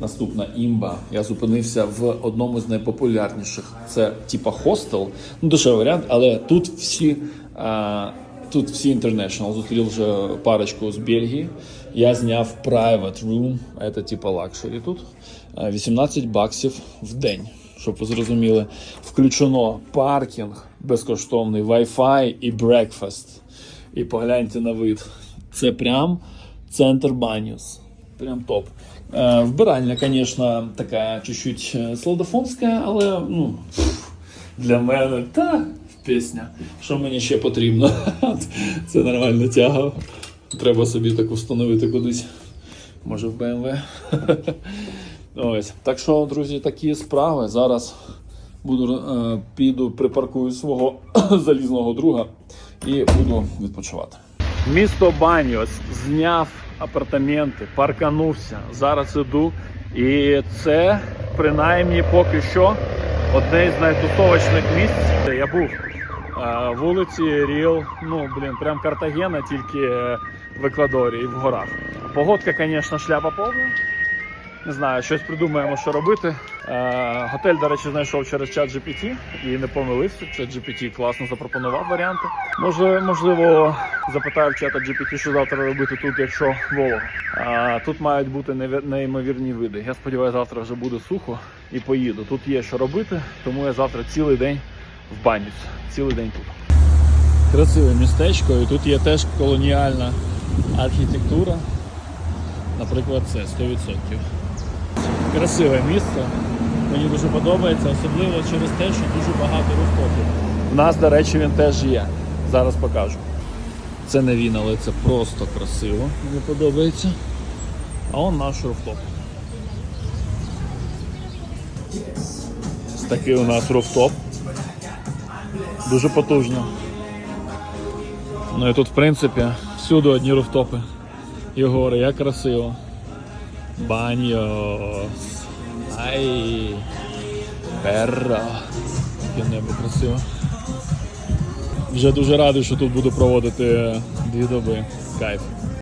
Наступна імба. Я зупинився в одному з найпопулярніших. Це типа хостел. Ну, дешевий варіант, але тут всі. А, Тут всі international. Зустрів вже парочку з Бельгії. Я зняв private room, це типа лакшері тут. 18 баксів в день, щоб ви зрозуміли. Включено паркінг безкоштовний, Wi-Fi і breakfast. І погляньте на вид. Це прям центр Баніус. Прям топ. Е, вбиральня, звісно, така чуть-чуть е, солдафонська, але ну, для мене та пісня. Що мені ще потрібно? Це нормальна тяга. Треба собі таку встановити кудись. Може в BMW. Ось. Так що, друзі, такі справи. Зараз буду, е, піду, припаркую свого залізного друга і буду відпочивати. Місто Баніос зняв апартаменти, парканувся. Зараз іду. І це принаймні поки що одне з найтутовочних місць, де я був. Вулиці Ріл, ну блін, прям Картагена, тільки е, в Еквадорі і в горах. Погодка, звісно, шляпа повна. Не знаю, щось придумаємо, що робити. Е, готель, до речі, знайшов через чат GPT і не помилився. Чат GPT класно запропонував варіанти. Може, можливо, запитаю в чата GPT, що завтра робити тут, якщо волого. А, тут мають бути неймовірні види. Я сподіваюся, завтра вже буде сухо і поїду. Тут є що робити, тому я завтра цілий день в банюсь. Цілий день тут. Красиве містечко, і тут є теж колоніальна архітектура. Наприклад, це 100%. Красиве місце. Мені дуже подобається, особливо через те, що дуже багато руфтопів. У нас, до речі, він теж є. Зараз покажу. Це не він, але це просто красиво. Мені подобається. А он наш руфтоп. Ось такий у нас руфтоп. Дуже потужно. Ну і тут, в принципі, всюди одні руфтопи. І гори, як красиво. Баньос. Ай. Перро. Яке небо красиво. Вже дуже радий, що тут буду проводити дві доби. Кайф.